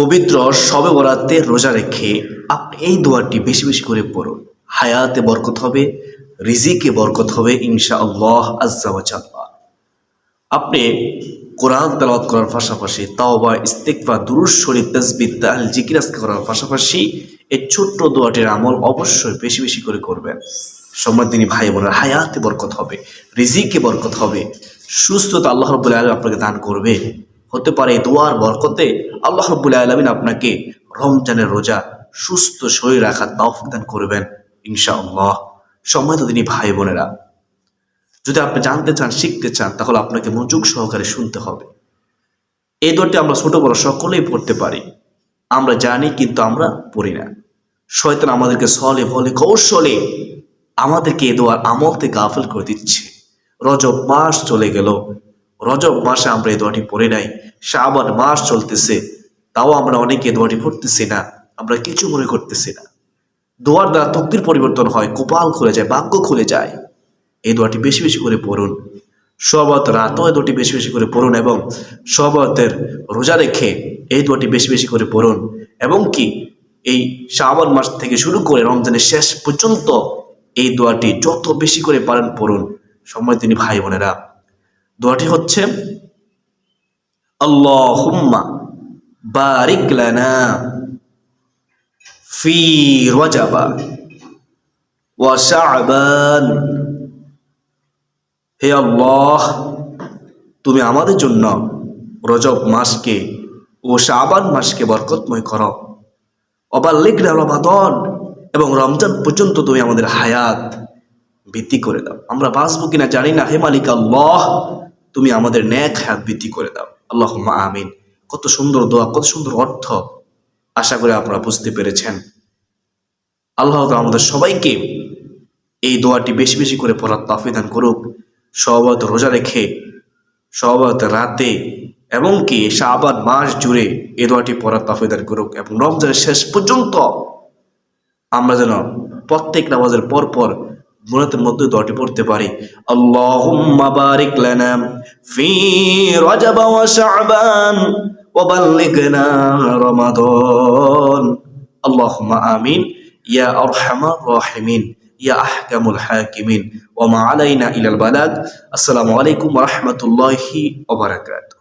পবিত্র সবে বরাতে রোজা রেখে আপনি এই দোয়াটি বেশি বেশি করে পড়ুন। হায়াতে বরকত হবে, রিজিকে বরকত হবে ইনশা আল্লাহ আজ্জাওয়াজাল্লাহ আপনি কোরআন তেলাওয়াত করার পাশাপাশি তাও তাওবা ইস্তেকফা দুরুস শরীফ তসবিদ তাহল জিকিরাজ করার পাশাপাশি এই ছোট্ট দোয়াটির আমল অবশ্যই বেশি বেশি করে করবেন। সম্মাদিনী ভাই বোনের, হায়াতে বরকত হবে, রিজিকে বরকত হবে, সুস্থতা আল্লাহ রব্বুল আলম আপনাকে দান করবে। হতে পারে দোয়ার বরকতে আল্লাহ রব্বুল আলমিন আপনাকে রমজানের রোজা সুস্থ শরীর রাখার তৌফিক দান করবেন, ইনশাআল্লাহ। তো তিনি ভাই বোনেরা, যদি আপনি জানতে চান, শিখতে চান, তাহলে আপনাকে মনোযোগ সহকারে শুনতে হবে। এই দোয়াটি আমরা ছোট, বড় সকলেই পড়তে পারি। আমরা জানি, কিন্তু আমরা পড়ি না। শয়তান আমাদেরকে সলে, বলে, কৌশলে আমাদেরকে এ দোয়ার আমল থেকে গাফেল করে দিচ্ছে। রজব মাস চলে গেল রজব মাসে আমরা এই দোয়াটি পড়ে নাই, শাবান মাস চলতেছে, তাও আমরা অনেকে দোয়াটি পড়তেছি না, আমরা কিছু মনে করতেছি না। দোয়ার দ্বারা তকদির পরিবর্তন হয়, কপাল খুলে যায়, ভাগ্য খুলে যায়। এই দোয়াটি বেশি বেশি করে পড়ুন। সবত রাতও এই দোয়াটি বেশি বেশি করে পড়ুন এবং সবতের রোজা রেখে এই দোয়াটি বেশি বেশি করে পড়ুন। এবং কি, এই শ্রাবণ মাস থেকে শুরু করে রমজানের শেষ পর্যন্ত এই দোয়াটি যত বেশি করে পারেন পড়ুন। সময় তিনি ভাই বোনেরা দোয়াটি হচ্ছে, আল্লাহুম্মা বারিক লানা ফি রজাবা ওয়া শাবান। হে আল্লাহ, তুমি আমাদের জন্য রজব মাসকে ও শাবান মাসকে বরকতময় করো। অবাল্লিক রমাদন এবং রমজান পর্যন্ত তুমি আমাদের হায়াত বৃদ্ধি করে দাও। আমরা বাঁচবো কিনা জানি না। হে মালিক আল্লাহ তুমি আমাদের ন্যাক হায়াত বৃদ্ধি করে দাও। আল্লাহ আমিন। কত সুন্দর দোয়া, কত সুন্দর অর্থ। আশা করে আপনারা বুঝতে পেরেছেন। আল্লাহ আমাদের সবাইকে এই দোয়াটি বেশি বেশি করে পড়ার তাফিদান করুক। সবত রোজা রেখে সবত রাতে এবং কি শাবান মাস জুড়ে এই দোয়াটি পড়ার তাফিদান করুক এবং রমজানের শেষ পর্যন্ত আমরা যেন প্রত্যেক নামাজের পর পর পর মধ্যে দোয়াটি পড়তে পারি। আল্লাহুম্মা বারিক লানা ফি রজব ওয়া শাবান ওয়া বাল্লিগনা রমাদান। আল্লাহুম্মা আমিন। ইয়া আরহামার রাহিমিন। ইয়া আহকামুল হাকিমিন। ওয়া মা আলাইনা ইলাল বালাগ। আসসালামু আলাইকুম ওয়া রাহমাতুল্লাহি ওয়া বারাকাতুহু।